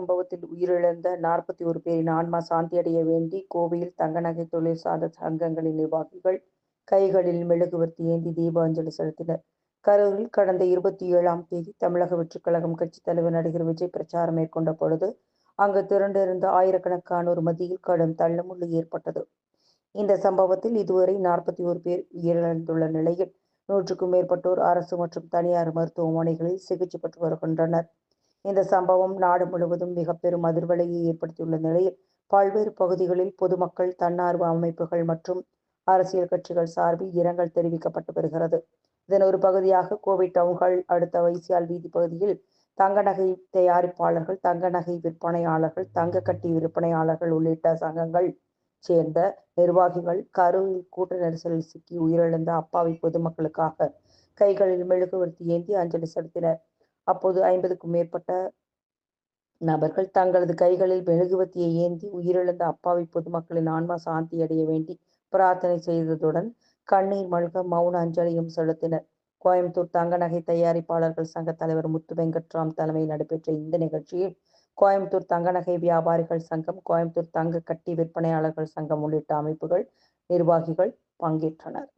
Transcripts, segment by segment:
சம்பவத்தில் உயிரிழந்த நாற்பத்தி ஒரு பேரின் ஆன்மா சாந்தியடைய வேண்டி கோவையில் தங்க நகை தொழில் சார்ந்த சங்கங்களின் நிர்வாகிகள் கைகளில் மெழுகுவர்த்தி ஏந்தி தீப அஞ்சலி செலுத்தினர். கரூரில் கடந்த இருபத்தி ஏழாம் தேதி தமிழக வெற்றிக் கழகம் கட்சித் தலைவர் நடிகர் விஜய் பிரச்சாரம் மேற்கொண்ட பொழுது அங்கு திரண்டிருந்த ஆயிரக்கணக்கானோர் மத்தியில் கடும் தள்ளுமுள்ளு ஏற்பட்டது. இந்த சம்பவத்தில் இதுவரை நாற்பத்தி ஒரு பேர் உயிரிழந்துள்ள நிலையில் நூற்றுக்கும் மேற்பட்டோர் அரசு மற்றும் தனியார் மருத்துவமனைகளில் சிகிச்சை பெற்று வருகின்றனர். இந்த சம்பவம் நாடு முழுவதும் மிக பெரும் அதிர்வலையை ஏற்படுத்தியுள்ள நிலையில் பல்வேறு பகுதிகளில் பொதுமக்கள் தன்னார்வ அமைப்புகள் மற்றும் அரசியல் கட்சிகள் சார்பில் இரங்கல் தெரிவிக்கப்பட்டு வருகிறது. இதன் ஒரு பகுதியாக கோவை டவுன்ஹால் அடுத்த வைசியால் வீதி பகுதியில் தங்க நகை தயாரிப்பாளர்கள் தங்க நகை விற்பனையாளர்கள் தங்க கட்டி விற்பனையாளர்கள் உள்ளிட்ட சங்கங்கள் சேர்ந்த நிர்வாகிகள் கரூரில் கூட்ட நெரிசலில் சிக்கி உயிரிழந்த அப்பாவி பொதுமக்களுக்காக கைகளில் மெழுகுவர்த்தி ஏந்தி அஞ்சலி செலுத்தினர். அப்போது ஐம்பதுக்கும் மேற்பட்ட நபர்கள் தங்களது கைகளில் மெழுகுவத்தியை ஏந்தி உயிரிழந்த அப்பாவி பொதுமக்களின் ஆன்மா சாந்தி அடைய வேண்டி பிரார்த்தனை செய்ததுடன் கண்ணீர் மல்க மௌன அஞ்சலியும் செலுத்தினர். கோயம்புத்தூர் தங்க நகை தயாரிப்பாளர்கள் சங்க தலைவர் முத்து வெங்கட்ராம் தலைமையில் நடைபெற்ற இந்த நிகழ்ச்சியில் கோயம்புத்தூர் தங்க நகை வியாபாரிகள் சங்கம் கோயம்புத்தூர் தங்க கட்டி விற்பனையாளர்கள் சங்கம் உள்ளிட்ட அமைப்புகள் நிர்வாகிகள் பங்கேற்றனர்.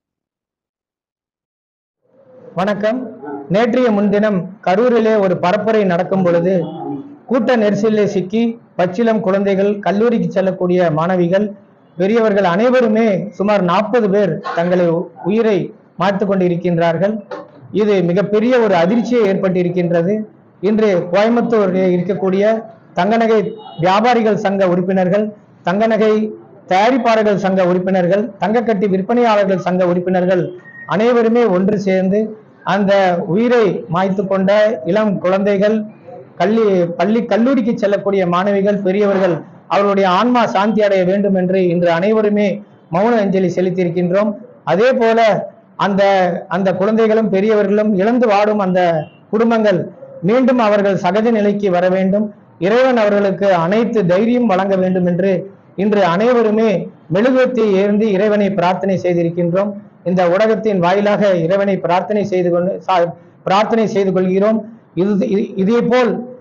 வணக்கம். நேற்றைய முன்தினம் கரூரிலே ஒரு பரப்புரை நடக்கும் பொழுது கூட்ட நெரிசலில் சிக்கி பச்சிலம் குழந்தைகள் கல்லூரிக்கு செல்லக்கூடிய மாணவிகள் பெரியவர்கள் அனைவருமே சுமார் நாற்பது பேர் தங்களை உயிரை மாய்த்து கொண்டிருக்கின்றார்கள். இது மிகப்பெரிய ஒரு அதிர்ச்சியை ஏற்பட்டிருக்கின்றது. இன்று கோயம்புத்தூரில் இருக்கக்கூடிய தங்கநகை வியாபாரிகள் சங்க உறுப்பினர்கள் தங்கநகை தயாரிப்பாளர்கள் சங்க உறுப்பினர்கள் தங்கக்கட்டி விற்பனையாளர்கள் சங்க உறுப்பினர்கள் அனைவருமே ஒன்று சேர்ந்து அந்த உயிரை மாய்த்து கொண்ட இளம் குழந்தைகள் கல்வி பள்ளி கல்லூரிக்கு செல்லக்கூடிய மாணவிகள் பெரியவர்கள் அவருடைய ஆன்மா சாந்தி அடைய வேண்டும் என்று இன்று அனைவருமே மௌன அஞ்சலி செலுத்தியிருக்கின்றோம். அதே போல அந்த அந்த குழந்தைகளும் பெரியவர்களும் இழந்து வாடும் அந்த குடும்பங்கள் மீண்டும் அவர்கள் சகஜ நிலைக்கு வர வேண்டும். இறைவன் அவர்களுக்கு அனைத்து தைரியம் வழங்க வேண்டும் என்று இன்று அனைவருமே மெழுகுவத்தை ஏந்தி இறைவனை பிரார்த்தனை செய்திருக்கின்றோம். இந்த ஊடகத்தின் வாயிலாக இறைவனை பிரார்த்தனை செய்து கொண்டு சா- பிரார்த்தனை செய்து கொள்கிறோம். இது இதே போல்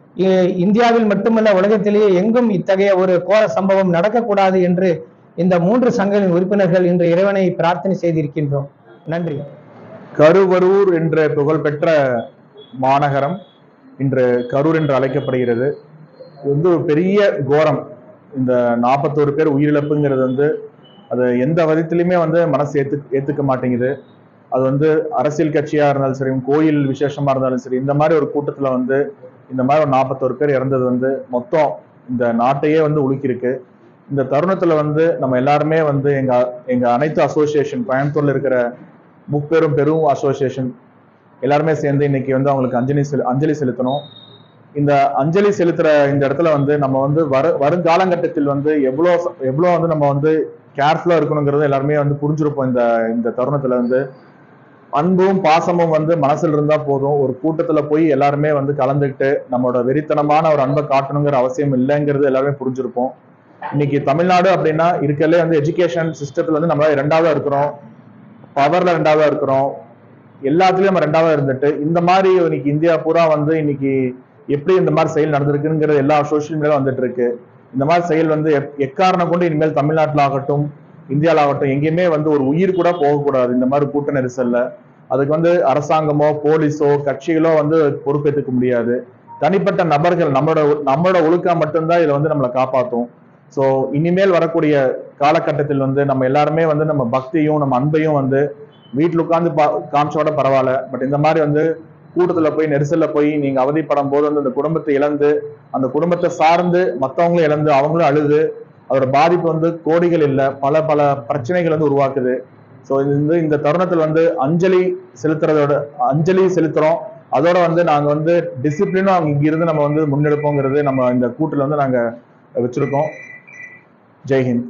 இந்தியாவில் மட்டுமல்ல உலகத்திலேயே எங்கும் இத்தகைய ஒரு கோர சம்பவம் நடக்கக்கூடாது என்று இந்த மூன்று சங்கங்களின் உறுப்பினர்கள் இன்று இறைவனை பிரார்த்தனை செய்திருக்கின்றோம். நன்றி. கருவரூர் என்ற புகழ்பெற்ற மாநகரம் இன்று கரூர் என்று அழைக்கப்படுகிறது. இது வந்து ஒரு பெரிய கோரம். இந்த நாற்பத்தோரு பேர் உயிரிழப்புங்கிறது வந்து அது எந்த விதத்திலையுமே வந்து மனசு ஏத்து ஏத்துக்க மாட்டேங்குது. அது வந்து அரசியல் கட்சியா இருந்தாலும் சரி கோயில் விசேஷமா இருந்தாலும் சரி இந்த மாதிரி ஒரு கூட்டத்துல வந்து இந்த மாதிரி ஒரு நாற்பத்தோரு பேர் இறந்தது வந்து மொத்தம் இந்த நாட்டையே வந்து உலுக்கியிருக்கு. இந்த தருணத்துல வந்து நம்ம எல்லாருமே வந்து எங்க எங்க அனைத்து அசோசியேஷன் கோயம்புத்தூர்ல இருக்கிற முப்பெரும் பெரும் அசோசியேஷன் எல்லாருமே சேர்ந்து இன்னைக்கு வந்து அவங்களுக்கு அஞ்சலி செலு அஞ்சலி செலுத்தணும். இந்த அஞ்சலி செலுத்துற இந்த இடத்துல வந்து நம்ம வந்து வரு வருங்காலங்கட்டத்தில் வந்து எவ்வளோ எவ்வளோ வந்து நம்ம வந்து கேர்ஃபுல்லாக இருக்கணுங்கிறது எல்லாருமே வந்து புரிஞ்சிருப்போம். இந்த இந்த தருணத்தில் வந்து அன்பும் பாசமும் வந்து மனசில் இருந்தால் போதும். ஒரு கூட்டத்தில் போய் எல்லாருமே வந்து கலந்துக்கிட்டு நம்மளோட வெறித்தனமான ஒரு அன்பை காட்டணுங்கிற அவசியம் இல்லைங்கிறது எல்லாருமே புரிஞ்சிருப்போம். இன்னைக்கு தமிழ்நாடு அப்படின்னா இருக்கலே வந்து எஜுகேஷன் சிஸ்டத்தில் வந்து நம்ம ரெண்டாவதாக இருக்கிறோம். பவரில் ரெண்டாவதாக இருக்கிறோம். எல்லாத்துலேயும் நம்ம ரெண்டாவதாக இருந்துட்டு இந்த மாதிரி இன்னைக்கு இந்தியா பூரா வந்து இன்னைக்கு எப்படி இந்த மாதிரி செயல் நடந்திருக்குங்கிறது எல்லா சோஷியல் மீடியாவில் வந்துட்டு இருக்கு. இந்த மாதிரி செயல் வந்து எப்- எக்காரணம் கொண்டு இனிமேல் தமிழ்நாட்டில் ஆகட்டும் இந்தியாவில் ஆகட்டும் எங்கேயுமே வந்து ஒரு உயிர் கூட போகக்கூடாது இந்த மாதிரி கூட்ட நெரிசல்ல. அதுக்கு வந்து அரசாங்கமோ போலீஸோ கட்சிகளோ வந்து பொறுப்பேற்றுக்க முடியாது. தனிப்பட்ட நபர்கள் நம்மளோட நம்மளோட ஒழுக்கா மட்டும்தான் இதை வந்து நம்மளை காப்பாற்றும். ஸோ இனிமேல் வரக்கூடிய காலகட்டத்தில் வந்து நம்ம எல்லாருமே வந்து நம்ம பக்தியும் நம்ம அன்பையும் வந்து வீட்டில் உட்காந்து பா காமிச்சோட பரவாயில்ல. பட் இந்த மாதிரி வந்து கூட்டத்துல போய் நெரிசல்ல போய் நீங்க அவதிப்படும் போது வந்து அந்த குடும்பத்தை இழந்து அந்த குடும்பத்தை சார்ந்து மத்தவங்களும் இழந்து அவங்களும் அழுது அதோட பாதிப்பு வந்து கோடிகள் இல்லை பல பல பிரச்சனைகள் வந்து உருவாக்குது. ஸோ இது வந்து இந்த தருணத்தில் வந்து அஞ்சலி செலுத்துறதோட அஞ்சலி செலுத்துறோம். அதோட வந்து நாங்க வந்து டிசிப்ளினும் அங்க இருந்து நம்ம வந்து முன்னெடுப்போங்கிறது நம்ம இந்த கூட்டில் வந்து நாங்க வச்சிருக்கோம். ஜெய்ஹிந்த்